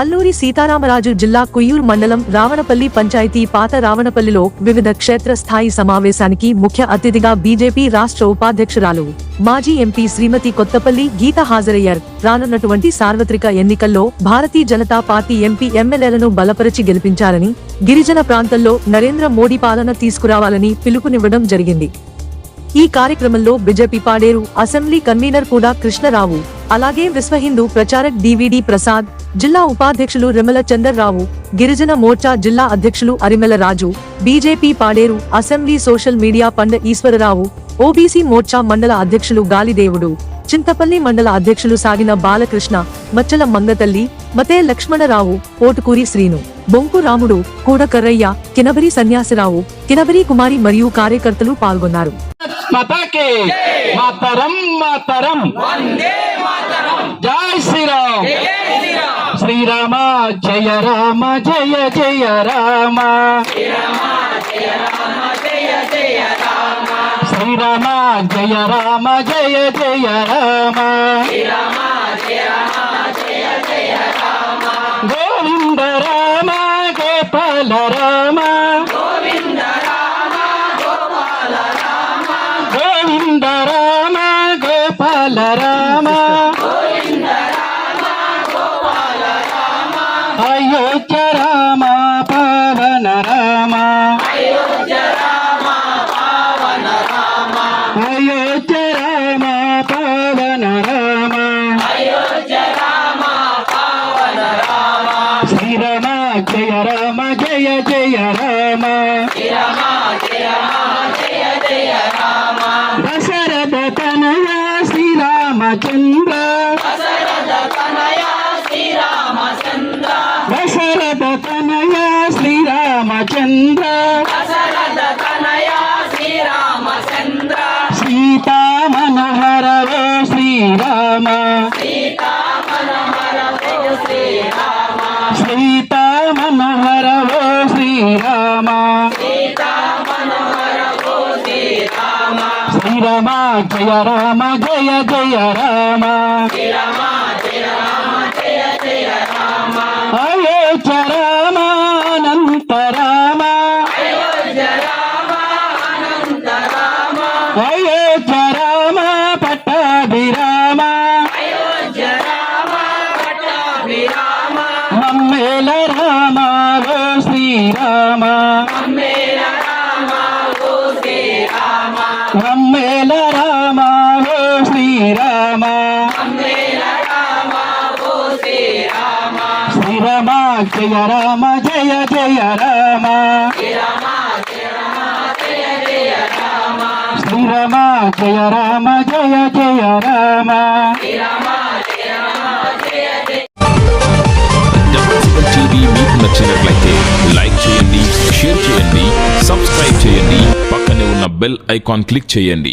అల్లూరి సీతారామరాజు జిల్లా కుయ్యూరు మండలం రావణపల్లి పంచాయతీ పాత రావణపల్లిలో వివిధ క్షేత్ర స్థాయి సమావేశానికి ముఖ్య అతిథిగా బీజేపీ రాష్ట్ర ఉపాధ్యక్షురాలు మాజీ ఎంపీ శ్రీమతి కొత్తపల్లి గీత హాజరయ్యారు. రానున్నటువంటి సార్వత్రిక ఎన్నికల్లో భారతీయ జనతా పార్టీ ఎంపీ ఎమ్మెల్యేలను బలపరిచి గెలిపించాలని గిరిజన ప్రాంతంలో నరేంద్ర మోడీ పాలన తీసుకురావాలని పిలుపునివ్వడం జరిగింది. ఈ కార్యక్రమంలో బీజేపీ పాడేరు అసెంబ్లీ కన్వీనర్ కూడా కృష్ణరావు. అలాగే విశ్వ హిందూ ప్రచారక్ డివిడి ప్రసాద్ జిల్లా ఉపాధ్యక్షులు రిమల చందర్రావు గిరిజన మోర్చా జిల్లా అధ్యక్షులు Arimela Raju BJP Paderu assembly social media Panda Eswararao OBC Morcha మండల అధ్యక్షులు గాలిదేవుడు చింతపల్లి మండల అధ్యక్షులు సాగిన బాలకృష్ణ మచ్చల మంగతల్లి మతే లక్ష్మణరావు పోటుకూరి శ్రీను బొంకు రాముడు కూడకర్రయ్య కినబరి సన్యాసిరావు కినబరి కుమారి మరియు కార్యకర్తలు పాల్గొన్నారు. మాతాకి మాతరం మాతరం. జై శ్రీరామ్. శ్రీరామ. జయ రామ జయ జయ రామ. శ్రీరామ జయ రామ జయ జయ రామ. గోవింద రామ గోపాల రామ శ్రీరామచంద్ర దశరథ తనయ శ్రీరామచంద్ర. సీతా మనోహర ఓ శ్రీరామ. సీతా మనోహర శ్రీరామ. శ్రీరామ జయ రామ జయ జయ రామ. అయోధ్య రామ అనంత రామ. అయోధ్య రామ పట్టాభిరామ. మమ్మేల రామ శ్రీరామ. జయ రామ జయ జయ రామ. శ్రీరామ జయ రామ జయ జయ రామ. టీవీ మీకు నచ్చినట్లయితే లైక్ చేయండి షేర్ చేయండి సబ్స్క్రైబ్ చేయండి పక్కనే ఉన్న బెల్ ఐకాన్ క్లిక్ చేయండి.